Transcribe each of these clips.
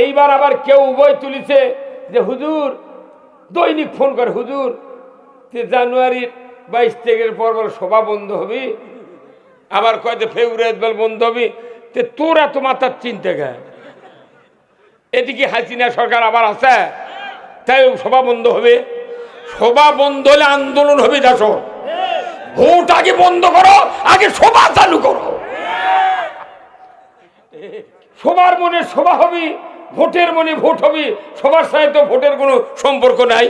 এইবার আবার কেউ উভয় তুলিছে যে হুজুর, দৈনিক ফোন করে, হুজুর যে জানুয়ারির বাইশ তারিখের পর বল সভা বন্ধ হবে, আবার কয় যে ফেব্রুয়ারি বল বন্ধ হবে, তে তোর এত মাথার চিনতে গে এদিকে হাসিনা সরকার আবার আছে তাই সভা বন্ধ হবে। সভা বন্ধ হলে আন্দোলন হবে দেশ ভোট আগে বন্ধ করো, আগে সভা চালু করো। সবার মনে সভা হবে ভোটের মনে ভোট হবে, সবার সাথে তো ভোটের কোনো সম্পর্ক নাই।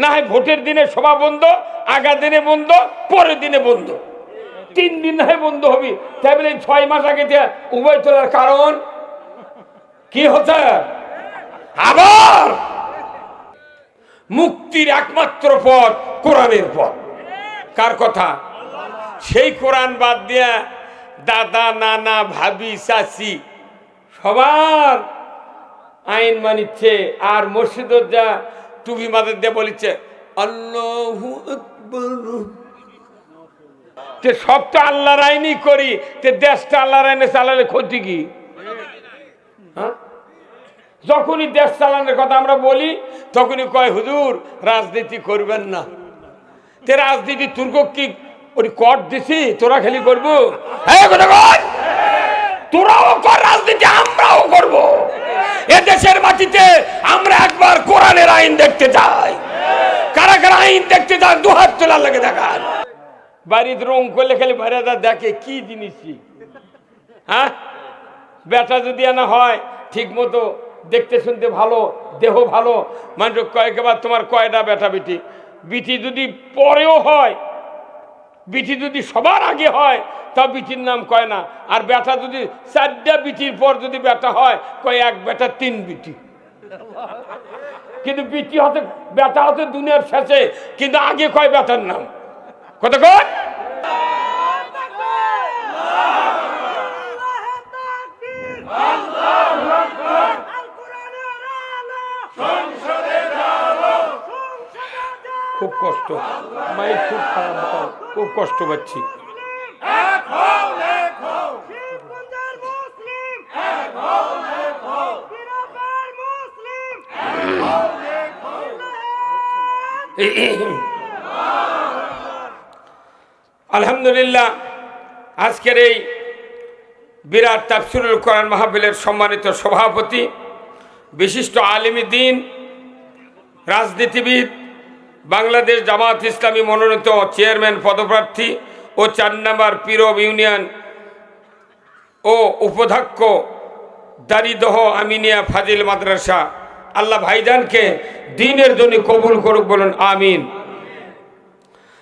না হয় ভোটের দিনে সভা বন্ধ আগা দিনে বন্ধ, পরের দিনে বন্ধ। তিন দিন না হয় বন্ধ হবে। তাই বলে ছয় মাস আগে উভয় তোলার কারণ কি হচ্ছে আবার মুক্তির একমাত্র পথ কোরআনের পথ। কার কথা? সেই কোরআন বাদ দিয়া দাদা, নানা, ভাবি, চাচি সবার আইন মানিচ্ছে, আর মসজিদত যা টুপি মাদের দিয়ে বলিচ্ছে, আল্লাহু তে সব তো আল্লাহর আইনই করি, তে দেশটা আল্লাহর আইনে চালালে ক্ষতি কি? হ্যাঁ? যখনই দেশ চালানোর কথা আমরা বলি, তখনই কয়, হুজুর, রাজনীতি করবেন না। তে রাজনীতি তুর্ক কি ওই কট দিছি, তোরা খেলি করব। তোরাও কর রাজনীতি, আমরাও করব। এ দেশের মাটিতে আমরা একবার কোরআনের আইন দেখতে চাই কারা আইন দেখতে চান দু হাত তোলার লাগে দেখান। বাড়িতে রং করলে খালি ভাইরাদা দেখে কি জিনিস হ্যাঁ? বেটা যদি আনা হয় ঠিক মতো দেখতে শুনতে ভালো, দেহ ভালো, মানুষ কয়েকবার তোমার কয়টা বেটা বিটি বিটি যদি পরেও হয় বিটি যদি সবার আগে হয় তা বিটির নাম কয় না আর বেটা যদি চারটা বিটির পর যদি বেটা হয় কয় এক বেটা তিন বিটি কিন্তু বিটি হতে বেটা হতে দুনিয়ার শেষে কিন্তু আগে কয় বেটার নাম কত কয় খুব কষ্ট। মায়ের খুব খারাপ খুব কষ্ট পাচ্ছি। আলহামদুলিল্লাহ, আজকের এই বিরাট তাফসিরুল কোরআন মাহফিলের সম্মানিত সভাপতি, বিশিষ্ট আলিমী দিন, রাজনীতিবিদ বাংলাদেশ জামাত ইসলামী মনোনীত চেয়ারম্যান পদপ্রার্থী ও চার নম্বর পিরব ইউনিয়ন ও উপাধ্যক্ষ দারিদহ আমিনিয়া ফাজিল মাদ্রাসা। আল্লাহ ভাইজানকে দিনের জন্য কবুল করুক বলুন, আমিন।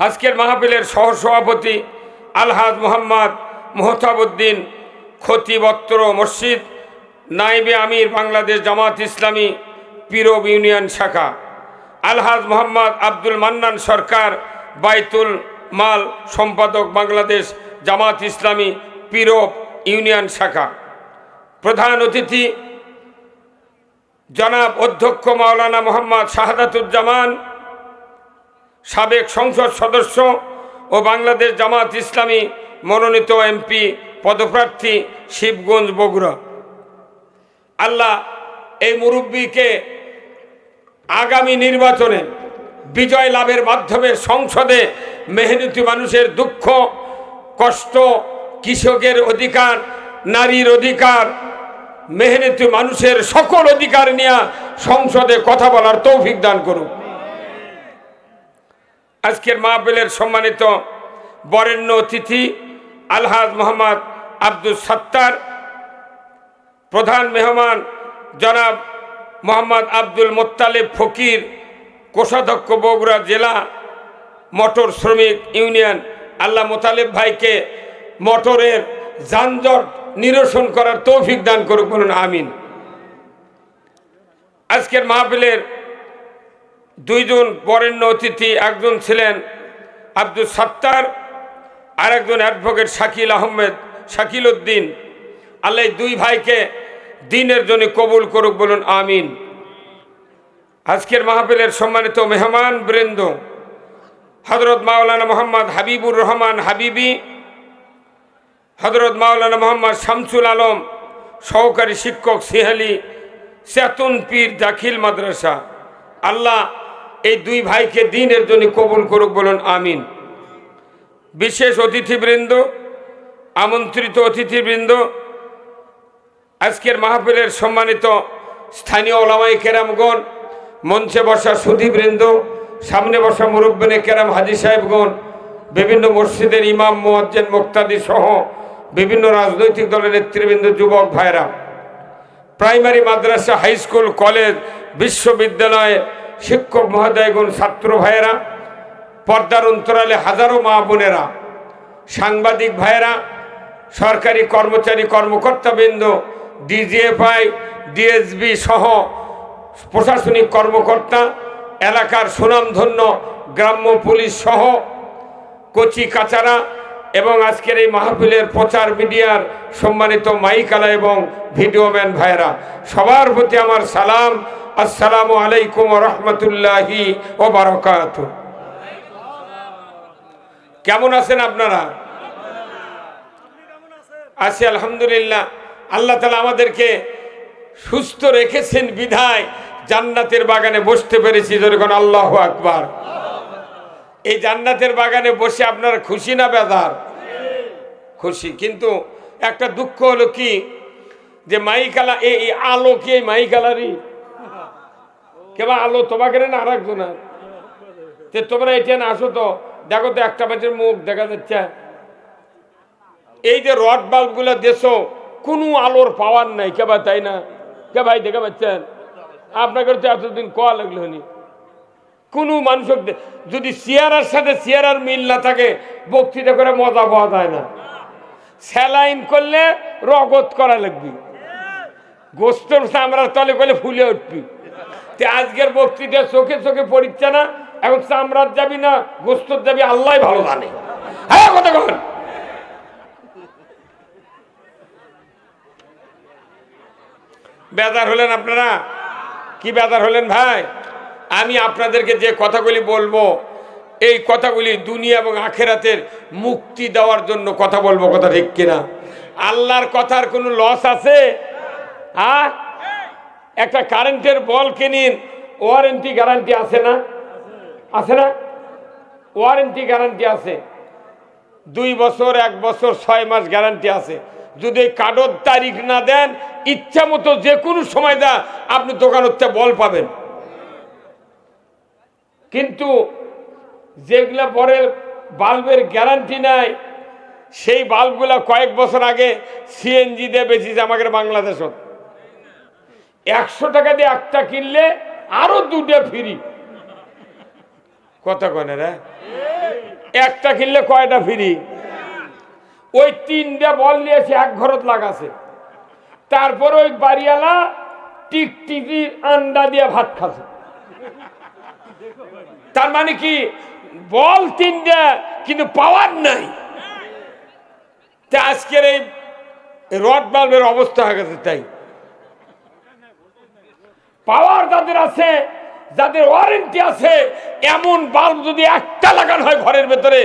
আজকের মাহফিলের সহসভাপতি আলহাজ মোহাম্মদ মোহতাবুদ্দিন খতিবত্র মসজিদ, নাইবে আমির বাংলাদেশ জামাত ইসলামী পিরব ইউনিয়ন শাখা। আলহাজ মোহাম্মদ আব্দুল মান্নান সরকার, বাইতুল মাল সম্পাদক বাংলাদেশ জামাত ইসলামী পিরোপ ইউনিয়ন শাখা। প্রধান অতিথি জনাব অধ্যক্ষ মাওলানা মোহাম্মদ শাহাদাতুজ্জামান, সাবেক সংসদ সদস্য ও বাংলাদেশ জামাত ইসলামী মনোনীত এমপি পদপ্রার্থী শিবগঞ্জ বগুড়া। আল্লাহ এই মুরব্বীকে আগামী নির্বাচনে বিজয় লাভের মাধ্যমে সংসদে মেহনতি মানুষের দুঃখ, কষ্ট, কৃষকের অধিকার, নারীর অধিকার, মেহনতি মানুষের সকল অধিকার নিয়ে সংসদে কথা বলার তৌফিক দান করুক। আজকের মাহফিলের সম্মানিত বরেণ্য অতিথি আলহাজ মোহাম্মদ আব্দুল সত্তার, প্রধান মেহমান জনাব মোহাম্মদ আব্দুল মোত্তালেব ফকির, কোষাধ্যক্ষ বগুড়া জেলা, মোটর শ্রমিক ইউনিয়ন। আল্লাহ মোতালেব ভাইকে মোটরের যানজট নিরসন করার তৌফিক দান করুক, বলুন আমিন। আজকের মাহফিলের দুইজন বরেণ্য অতিথি, একজন ছিলেন আব্দুল সত্তার আর একজন অ্যাডভোকেট শাকিল আহমেদ শাকিল উদ্দিন। আল্লাহ দুই ভাইকে দিনের জন্য কবুল করুক বলুন, আমিন। আজকের মাহফিলের সম্মানিত মেহমান বৃন্দ হজরত মাওলানা মোহাম্মদ হাবিবুর রহমান হাবিবি হজরত মাওলানা মোহাম্মদ শামসুল আলম, সহকারী শিক্ষক সিহালি চেতন পীর দাখিল মাদ্রাসা। আল্লাহ এই দুই ভাইকে দিনের জন্য কবুল করুক বলুন, আমিন। বিশেষ অতিথিবৃন্দ, আমন্ত্রিত অতিথিবৃন্দ আজকের মাহফিলের সম্মানিত স্থানীয় ওলামাই কেরামগণ, মঞ্চে বসা সুধীবৃন্দ, সামনে বসা মুরব্বনে কেরাম হাজি সাহেবগণ, বিভিন্ন মসজিদের ইমাম, মোয়াজ্জেন, মুক্তাদি সহ বিভিন্ন রাজনৈতিক দলের নেতৃবৃন্দ, যুবক ভাইরা প্রাইমারি মাদ্রাসা, হাই স্কুল, কলেজ, বিশ্ববিদ্যালয়ে শিক্ষক মহোদয়গণ, ছাত্র ভাইয়েরা, পর্দার অন্তরালে হাজারো মা বোনেরা, সাংবাদিক ভাইয়েরা, সরকারি কর্মচারী কর্মকর্তাবৃন্দ ডিজিএফআই, ডিএসবি সহ প্রশাসনিক কর্মকর্তা, এলাকার সুনামধন্য গ্রাম্য পুলিশ সহ কচি কাচারা এবং আজকের এই মাহফিলের প্রচার মিডিয়ার সম্মানিত মাইকালা এবং ভিডিওম্যান ভাইরা সবার প্রতি আমার সালাম। আসসালামু আলাইকুম রহমতুল্লাহি ও বারকাত কেমন আছেন আপনারা? আছি, আলহামদুলিল্লাহ। আল্লাহ তালা আমাদেরকে সুস্থ রেখেছেন বিধায় জান্নাতের বাগানে বসতে পেরেছি। যখন আল্লাহ আকবার। এই জান্নাতের বাগানে বসে আপনারা খুশি না বেদার খুশি। কিন্তু একটা দুঃখ হলো কি? যে মাইকালা, এই আলো কি এই মাইকালারই? কেবা আলো তোমাকে না আর একজন যে তোমরা এটা না আসো তো, দেখো তো একটা বাজের মুখ দেখা যাচ্ছে। এই যে রড বাল্বগুলো দেশো কোনো আলোর পাওয়ার নাই। কেবা তাই না? কে ভাই, দেখে পাচ্ছেন? আপনাকে তো এতদিন কয়া লাগল হনি কোনো মানুষ যদি চেয়ারের সাথে চেয়ারের মিল না থাকে, বক্তৃতা করে মজা পাওয়া যায় না। স্যালাইন করলে রগত করা লাগবি। গোস্তর চামড়ার তলে করলে ফুলে উঠবি। তে আজকের বক্তৃতা চোখে চোখে পড়িচ্ছে না, এখন চামড়ার যাবি না, গোস্তর যাবি আল্লাহ ভালো জানে। হ্যাঁ কথা কন। বেদার হলেন আপনারা? কি বেদার হলেন ভাই? আমি আপনাদেরকে যে কথাগুলি বলব, এই কথাগুলি দুনিয়া এবং আখেরাতের মুক্তি দেওয়ার জন্য কথা বলব, কথা ঠিক কিনা? আল্লাহর কথার কোনো লস আছে? হ্যাঁ? একটা কারেন্টের বল কিনিন ওয়ারেন্টি গ্যারান্টি আছে না? আছে না? ওয়ারেন্টি গ্যারান্টি আছে। দুই বছর, এক বছর, ছয় মাস গ্যারান্টি আছে। যদি কার্ডর তারিখ না দেন, ইচ্ছা মতো যে কোনো সময় দা আপনি দোকানতে বল পাবেন। কিন্তু যেগুলা পরে বাল্বের গ্যারান্টি নাই, সেই বাল্বগুলা কয়েক বছর আগে সিএনজি দিয়ে বেশিছে আমাদের বাংলাদেশত। একশো টাকা দিয়ে একটা কিনলে আরও দুটো ফ্রি। কত কনে রে? একটা কিনলে কয়টা ফ্রি? ওই তিনটা বল নিয়েছে এক ঘরত লাগাছে। তারপর ওই বাড়িওয়ালা টিকটিকির আন্ডা দিয়ে ভাত খাচ্ছে। তার মানে কি? বল তিনটা, কিন্তু পাওয়ার নাই। তা আজকের এই রড বাল্বের অবস্থা হয়ে গেছে তাই। পাওয়ার তাদের আছে যাদের ওয়ারেন্টি আছে, এমন বাল্ব যদি একটা লাগানো হয় ঘরের ভেতরে,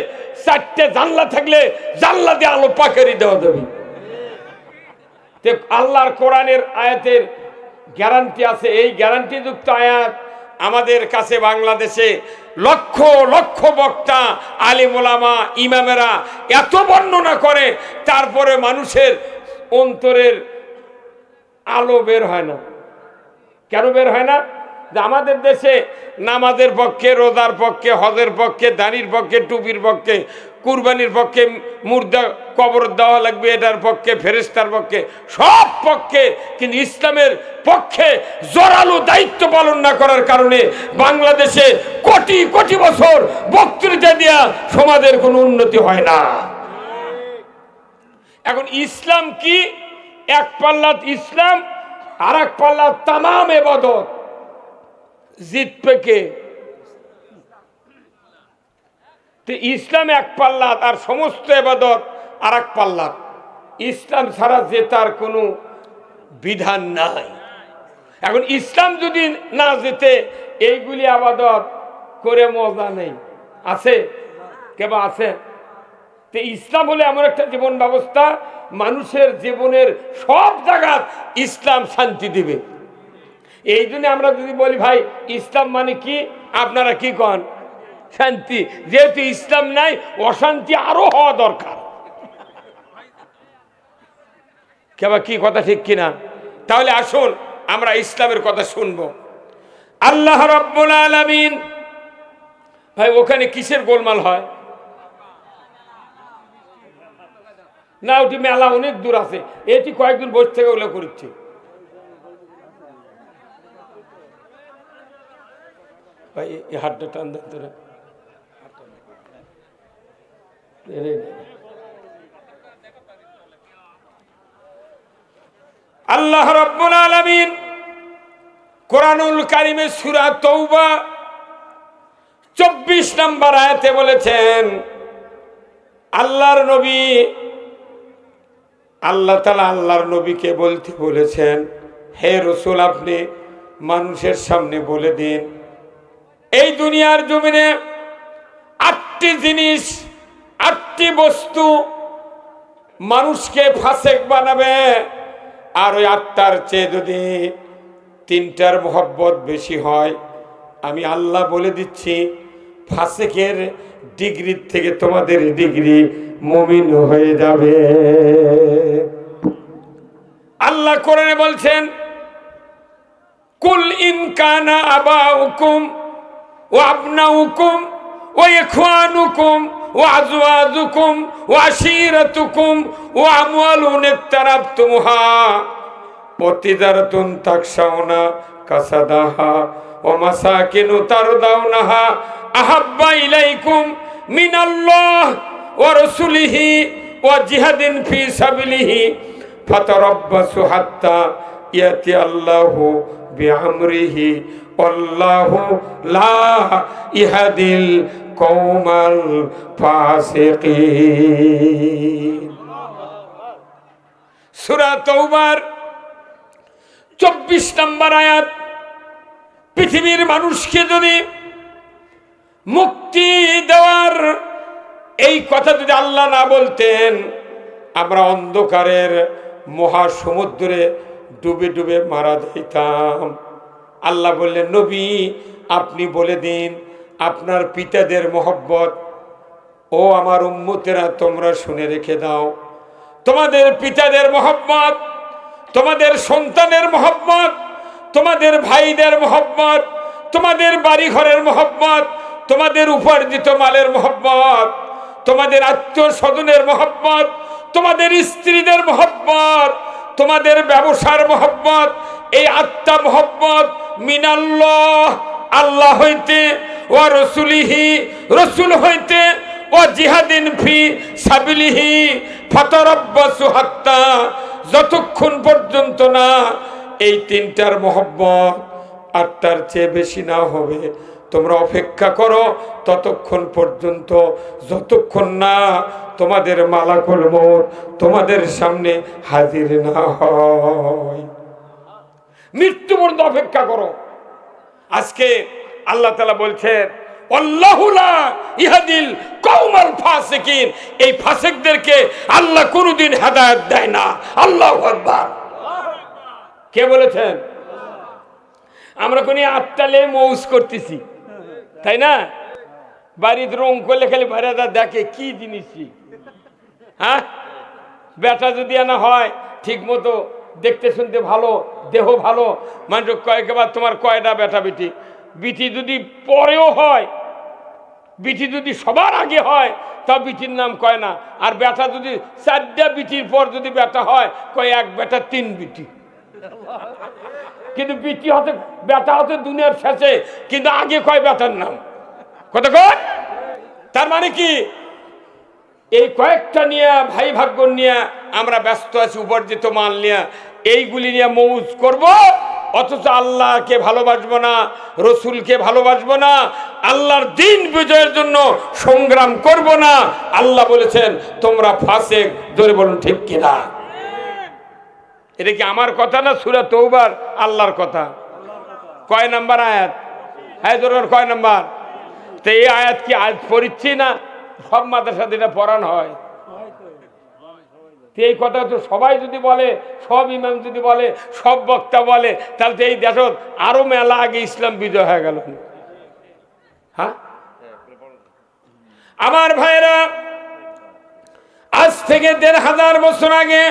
চারটে জানলা থাকলে জানলা দিয়ে আলো পাকারি দেওয়া যাবে। আল্লাহর কোরআনের আয়াতের গ্যারান্টি আছে, এই গ্যারান্টিযুক্ত আয়াত আমাদের কাছে বাংলাদেশে লক্ষ লক্ষ বক্তা আলিমোলামা ইমামেরা এত বর্ণনা করে, তারপরে মানুষের অন্তরের আলো বের হয় না। কেন বের হয় না? যে আমাদের দেশে নামাজের পক্ষে, রোজার পক্ষে, হজের পক্ষে, দানির পক্ষে, টুপির পক্ষে, কুরবানির পক্ষে মুর্দা কবর দেওয়া লাগবে, এটার পক্ষে ফেরেস্তার পক্ষে, সব পক্ষে। কিন্তু ইসলামের পক্ষে জোরালো দায়িত্ব পালন না করার কারণে বাংলাদেশে কোটি কোটি বছর বক্তৃতা দেওয়া সমাজের কোনো উন্নতি হয় না। এখন ইসলাম কি? এক পাল্লাত ইসলাম আর এক পাল্লাত তামাম এবাদত। জিতবে কে? ইসলাম এক পাল্লাত আর সমস্ত এবাদত আর এক পাল্লাত। ইসলাম ছাড়া জেতার কোনো বিধান নাই। এখন ইসলাম যদি না যেতে এইগুলি আবাদত করে মজা নেই। আছে? কেবা আছে? তো ইসলাম হলে এমন একটা জীবন ব্যবস্থা, মানুষের জীবনের সব জায়গা ইসলাম শান্তি দিবে। এই জন্য আমরা যদি বলি, ভাই, ইসলাম মানে কি? আপনারা কি কন? শান্তি। যেহেতু ইসলাম নাই, অশান্তি আরও হওয়া দরকার। কেবা কি কথা ঠিক কিনা? তাহলে আসুন, আমরা ইসলামের কথা শুনব। আল্লাহ রব্বুল আলামিন, ভাই, ওখানে কিসের গোলমাল হয়? না, ওটি মেলা অনেক দূর আছে। এটি কয়েকদিন বসে থেকে ওগুলো করছে। এই হাতটা টান। আল্লাহ রব্বুল আলামিন কোরআনুল কারিমে সূরা তৌবা চব্বিশ নম্বর আয়াতে বলেছেন, আল্লাহর নবী আল্লাহ তালা আল্লাহর নবীকে বলতে বলেছেন, হে রসুল, আপনি মানুষের সামনে বলে দিন এই দুনিয়ার জমিনে আটটি জিনিস, আটটি বস্তু মানুষকে ফাসেক বানাবে। আর ওই আটটার চেয়ে যদি তিনটার মহব্বত বেশি হয়, আমি আল্লাহ বলে দিচ্ছি, ফাসেকের ডিগ্রির থেকে তোমাদের ডিগ্রি মমিন হয়ে যাবে। আল্লাহ কোরআনে বলছেন, কুল ইনকানা আবা হুকুম ও আপনা হুকুম ও ইখওয়ানুকুম, ও আজওয়াজুকুম, ও আশিরাতুকুম, ও আমওয়ালুন ইকতারাবতুমুহা। ও তিজারাতুন তাকশাউনা কাসাদাহা, ও মাসাকিনু তারদাউনাহা, আহাব্বা ইলাইকুম মিনাল্লাহ ওয়া রাসূলিহি ওয়া জিহাদিন ফি সাবিলিহি, ফাতারাব্বাসু হাত্তা ইয়াতি আল্লাহু বিআমরিহি ইহাদিল কওমাল ফাসিকিন। সূরা তওবার 24 নম্বর আয়াত, পৃথিবীর মানুষকে যদি মুক্তি দেওয়ার এই কথা যদি আল্লাহ না বলতেন, আমরা অন্ধকারের মহাসমুদ্রে ডুবে ডুবে মারা যাইতাম। আল্লাহ বললেন, নবী, আপনি বলে দিন, আপনার পিতাদের মহব্বত, ও আমার উম্মতেরা তোমরা শুনে রেখে দাও। তোমাদের পিতাদের মহব্বত, তোমাদের সন্তানের মহব্বত, তোমাদের ভাইদের মহব্বত, তোমাদের বাড়ি ঘরের মহব্বত, তোমাদের উপার্জিত মালের মহব্বত, তোমাদের আত্মীয় স্বজনের মহব্বত, তোমাদের স্ত্রীদের মহব্বত তোমাদের ব্যবসার মহব্বত, এই আত্মা মহব্বত, মিনাল্লাহ, আল্লাহ হইতে, ও রসুলিহি, রসুল হইতে, ও জিহাদিন ফি সাবিলিহি, ফাতারাব্বাসু হাত্তা, যতক্ষণ পর্যন্ত না এই তিনটার মহব্বত আটটার চেয়ে বেশি না হবে। তোমরা অপেক্ষা করো, ততক্ষণ পর্যন্ত, যতক্ষণ না তোমাদের মালাকুল মোট তোমাদের সামনে হাজির না হয়। মৃত্যু পর্যন্ত অপেক্ষা করো। আজকে আল্লাহ তালা বলছেন ইহাদিল এই ফাসিকদেরকে আল্লাহ কোনোদিন দেয় না। আল্লাহ কে বলেছেন? আমরা কোন আটটালে মৌজ করতেছি। তাই না? বাড়িতে রং করলে খালি ভাড়াদার দেখে, কি জিনিস হ্যাঁ? বেটা যদি আনা হয়, ঠিক মতো দেখতে শুনতে ভালো, দেহ ভালো মানুষ কয়েকবার তোমার কয়টা বেটা বিটি? বিটি যদি পরেও হয়, বিটি যদি সবার আগে হয় তা বিটির নাম কয় না। আর বেটা যদি চারটা বিটির পর যদি বেটা হয়, কয় এক বেটা তিন বিটি। কিন্তু বিটি হতে, ব্যথা হতে দুনিয়ার শেষে, কিন্তু আগে কয় বেটার নাম? কত কয়? তার মানে কি? এই কয়েকটা নিয়ে, ভাই ভাগ্য নিয়ে আমরা ব্যস্ত আছি, উপার্জিত মাল নিয়ে, এইগুলি নিয়ে মৌজ করব, অথচ আল্লাহকে ভালোবাসবো না, রসুলকে ভালোবাসবো না, আল্লাহর দিন বিজয়ের জন্য সংগ্রাম করব না। আল্লাহ বলেছেন, তোমরা ফাঁসে জোরে বলুন, ঠিক কিনা? এটা কি আমার কথা না সুরা তৌবার আল্লাহর কথা। কয় নাম্বার আয়াত? হ্যাঁ কয় নাম্বার? তো এই আয়াত কি আজ পড়িচ্ছি না? সব মাদ্রাসা দিনে পড়ানো হয়। এই কথা তো সবাই যদি বলে, সব ইমাম যদি বলে, সব বক্তা বলে, তাহলে তো এই দেশত আরও মেলা আগে ইসলাম বিজয় হয়ে গেল। হ্যাঁ? আমার ভাইরা, আজ থেকে দেড় হাজার বছর আগে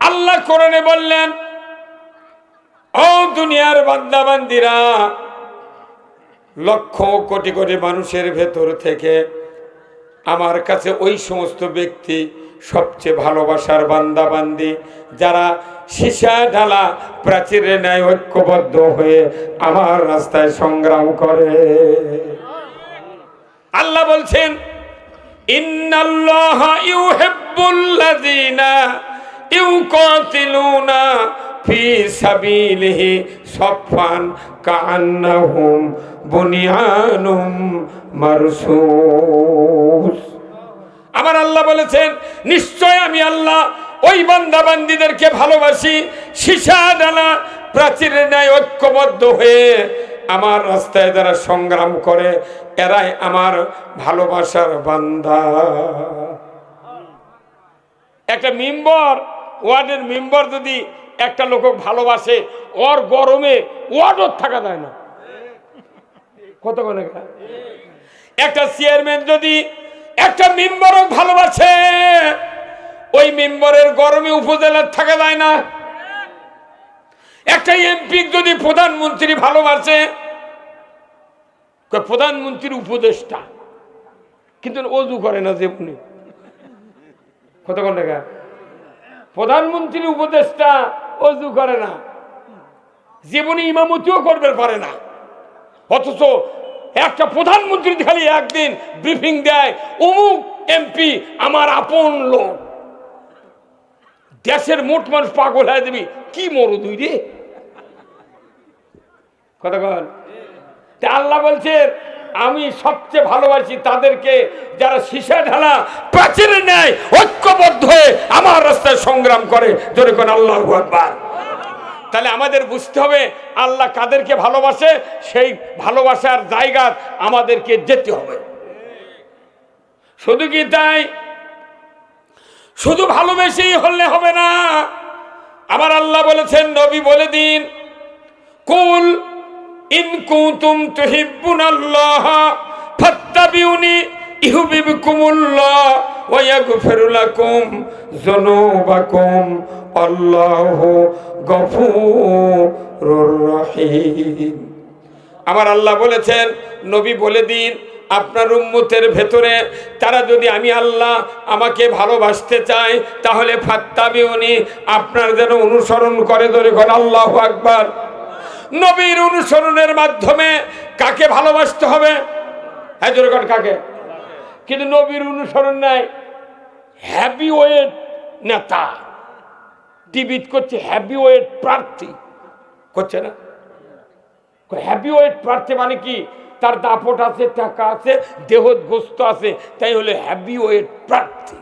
আল্লাহ কোরআনে বললেন, ও দুনিয়ার বান্দাবান্দিরা, লক্ষ কোটি কোটি মানুষের ভেতর থেকে আমার কাছে ওই সমস্ত ব্যক্তি সবচেয়ে ভালোবাসার বান্দাবান্দি, যারা সীসা ঢালা প্রাচীরের ন্যায় ঐক্যবদ্ধ হয়ে আমার রাস্তায় সংগ্রাম করে। আল্লাহ বলছেন, ইন্নাল্লাহ ইউহিব্বুল্লাযীনা ইউকাতিলুনা বুনিয়ানুম আমার আল্লাহ বলেছেন, নিশ্চয় আমি আল্লাহ ওই বান্দা বান্দিদেরকে ভালোবাসি, সীসা ডালা প্রাচীরের ন্যায় ঐক্যবদ্ধ হয়ে আমার রাস্তায় যারা সংগ্রাম করে, এরাই আমার ভালোবাসার বান্দা। একটা মেম্বর ওয়ার্ডের মেম্বার যদি একটা লোক ভালোবাসে, ওর গরমে ওয়ার্ডও থাকা যায় না। কত করে একটা চেয়ারম্যান যদি একটা মেম্বারও ভালোবাসে, ওই মেম্বারের গরমে উপজেলার থাকা যায় না। একটা এমপি যদি প্রধানমন্ত্রী ভালোবাসে প্রধানমন্ত্রীর উপদেষ্টা। কিন্তু অজু করে না যেমনি কতক্ষণ টাকা প্রধানমন্ত্রীর উপদেষ্টা অজু করে না। জীবনে ইমামতিও করবে পারে না। অথচ একটা প্রধানমন্ত্রী খালি একদিন ব্রিফিং দেয়, অমুক এমপি আমার আপন লোক। দেশের মোট মানুষ পাগল হয়ে যাবি। কি মরু দুই রে? কথা তা আল্লাহ বলছেন আমি সবচেয়ে ভালোবাসি তাদেরকে যারা সীসা ঢালা প্রাচীরের নেয় ঐক্যবদ্ধ হয়ে আমার রাস্তায় সংগ্রাম করে। জোরে কোন আল্লাহ আকবার। তাহলে আমাদের বুঝতে হবে আল্লাহ কাদেরকে ভালোবাসে, সেই ভালোবাসার জায়গা আমাদেরকে যেতে হবে। শুধু কি তাই? শুধু ভালোবেসেই হলে হবে না। আমার আল্লাহ বলেছেন, নবী বলে দিন, কুল কুতুম ফাত্তাবিউনি আমার আল্লাহ বলেছেন, নবী বলে দিন, আপনার উম্মতের ভেতরে তারা যদি আমি আল্লাহ আমাকে ভালোবাসতে চায়, তাহলে ফাত্তাবি উনি আপনার যেন অনুসরণ করে ধরে আল্লাহ আকবার। নবীর অনুসরণের মাধ্যমে কাকে ভালোবাসতে হবে? হ্যাঁ কাকে? কিন্তু নবীর অনুসরণ নাই। হ্যাপি ওয়েট নেতা ডিবিট করছে হ্যাপি ওয়েট প্রার্থী। করছে না? হ্যাপি ওয়েট প্রার্থী মানে কি? তার দাপট আছে, টাকা আছে, দেহ গোস্ত আছে, তাই হলো হ্যাপি ওয়েট প্রার্থী।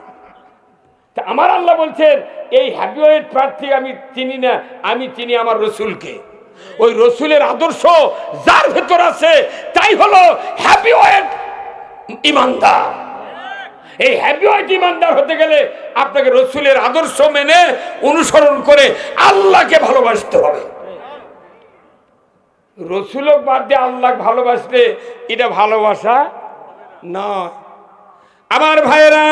তা আমার আল্লাহ বলছেন, এই হ্যাপি ওয়েট প্রার্থী আমি চিনি না, আমি চিনি আমার রসুলকে। ওই রসুলের আদর্শ যার ভেতর আছে, তাই হলো হ্যাপি ওয়েট ইমানদার। এই হ্যাপি ওয়েট ইমানদার হতে গেলে আপনাকে রসুলের আদর্শ মেনে অনুসরণ করে আল্লাহকে ভালোবাসতে হবে। রসুলক বাদ দিয়ে আল্লাহ ভালোবাসলে এটা ভালোবাসা নয়। আমার ভাইয়েরা